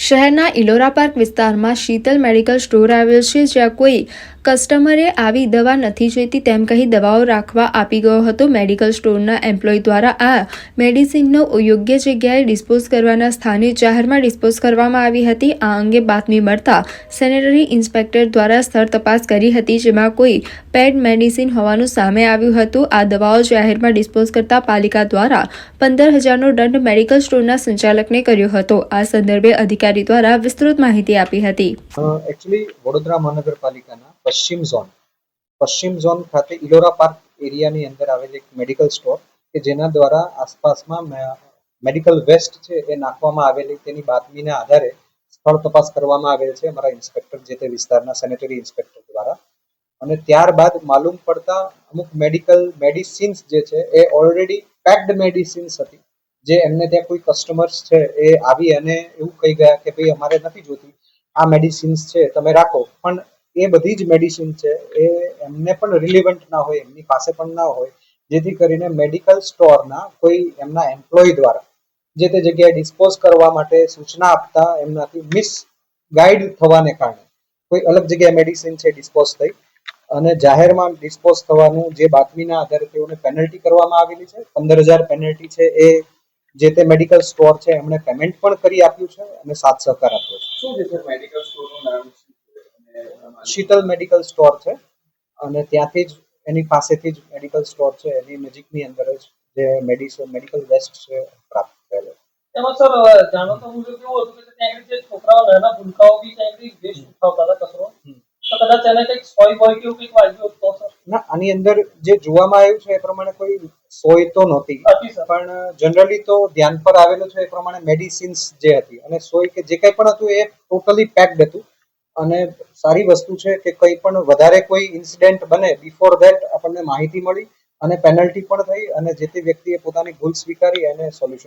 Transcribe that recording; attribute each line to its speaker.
Speaker 1: શહેરના ઇલોરા પાર્ક વિસ્તારમાં Sheetal medical store આવેલ છે જ્યાં કોઈ કસ્ટમરે આવી દવા નથી જોઈતી તેમ કહી દવાઓ રાખવા આપી ગયો હતો મેડિકલ સ્ટોરના એમ્પ્લોય દ્વારા. આ મેડિસિનનો યોગ્ય જગ્યાએ ડિસ્પોઝ કરવાના સ્થાને જાહેરમાં ડિસ્પોઝ કરવામાં આવી હતી. આ અંગે બાતમી મળતા સેનેટરી ઇન્સ્પેક્ટર દ્વારા સ્થળ તપાસ કરી હતી, જેમાં કોઈ પેડ મેડિસિન હોવાનું સામે આવ્યું હતું. આ દવાઓ જાહેરમાં ડિસ્પોઝ કરતા પાલિકા દ્વારા પંદર હજારનો દંડ મેડિકલ સ્ટોરના સંચાલકને કર્યો હતો. આ સંદર્ભે અધિકારી દ્વારા વિસ્તૃત માહિતી આપી હતી.
Speaker 2: એકચ્યુઅલી વડોદરા મહાનગરપાલિકાના પશ્ચિમ ઝોન. પશ્ચિમ ઝોન ખાતે ઇલોરા પાર્ક એરિયાની અંદર આવેલ એક મેડિકલ સ્ટોર કે જેના દ્વારા આસપાસમાં મેડિકલ વેસ્ટ છે એ નાખવામાં આવેલી. તેની બાતમીના આધારે સ્થળ તપાસ કરવામાં આવેલ છે અમારા ઇન્સ્પેક્ટર જે તે વિસ્તારના સેનેટરી ઇન્સ્પેક્ટર દ્વારા. અને ત્યારબાદ માલુમ પડતા અમુક મેડિકલ મેડિસિન્સ જે છે એ ઓલરેડી પેક્ડ મેડિસિન્સ હતી. જે એમને ત્યાં કોઈ કસ્ટમર્સ છે એ આવી અને એવું કહી ગયા કે ભાઈ અમારે નથી જોતી આ મેડિસિન્સ છે, તમે રાખો. પણ એ બધી જ મેડિસિન છે, એ એમને પણ રિલિવન્ટ ના હોય, એમની પાસે પણ ના હોય, જેથી કરીને મેડિકલ સ્ટોરના કોઈ એમના એમ્પ્લોય દ્વારા, જે તે જગ્યાએ ડિસ્પોઝ કરવા માટે સૂચના આપતા એમનાથી મિસ ગાઈડ થવાને કારણે, કોઈ અલગ જગ્યાએ મેડિસિન છે ડિસ્પોઝ થઈ, અને જાહેરમાં ડિસ્પોઝ થવાનું જે બાતમીના આધારે તેઓને પેનલ્ટી કરવામાં આવેલી છે પંદર હજાર પેનલ્ટી છે એ, જે તે મેડિકલ સ્ટોર છે, એમણે પેમેન્ટ પણ કરી આપ્યું છે અને સાથ સહકાર આપ્યો છે.
Speaker 3: શું છે મેડિકલ સ્ટોરનું નામ શું છે અને એના માલિક?
Speaker 2: શીતલ મેડિકલ સ્ટોર છે અને ત્યાંથી જ એની પાસેથી જ મેડિકલ સ્ટોર છે. એની નજીકની અંદર જ જે મેડિસિન મેડિકલ વેસ્ટ છે પ્રાપ્ત થયેલો
Speaker 4: એમાં સર જાણો તો મુજબ કેવું હતું કે ત્યાં જે છોકરાઓ નાના ભૂલકાઓ બી ત્યાં વેસ્ટ ઉઠાવતા હતા કચરો તો કદાચ એને કંઈક સોય બોય કે એવું કંઈક વાગ્યું હોત
Speaker 2: ના આની અંદર જે જોવામાં આવ્યું છે એ પ્રમાણે કોઈ સોય તો નહોતી. પણ જનરલી તો ધ્યાન પર આવેલું છે એ પ્રમાણે મેડિસિન્સ જે હતી. અને સોય કે જે કંઈ પણ હતું એ ટોટલી પેક્ડ હતું. અને સારી વસ્તુ છે કે કંઈ પણ વધારે કોઈ ઇન્સિડેન્ટ બને બિફોર ધેટ આપણને માહિતી મળી અને પેનલ્ટી પણ થઈ અને જે તે વ્યક્તિએ પોતાની ભૂલ સ્વીકારી અને સોલ્યુશન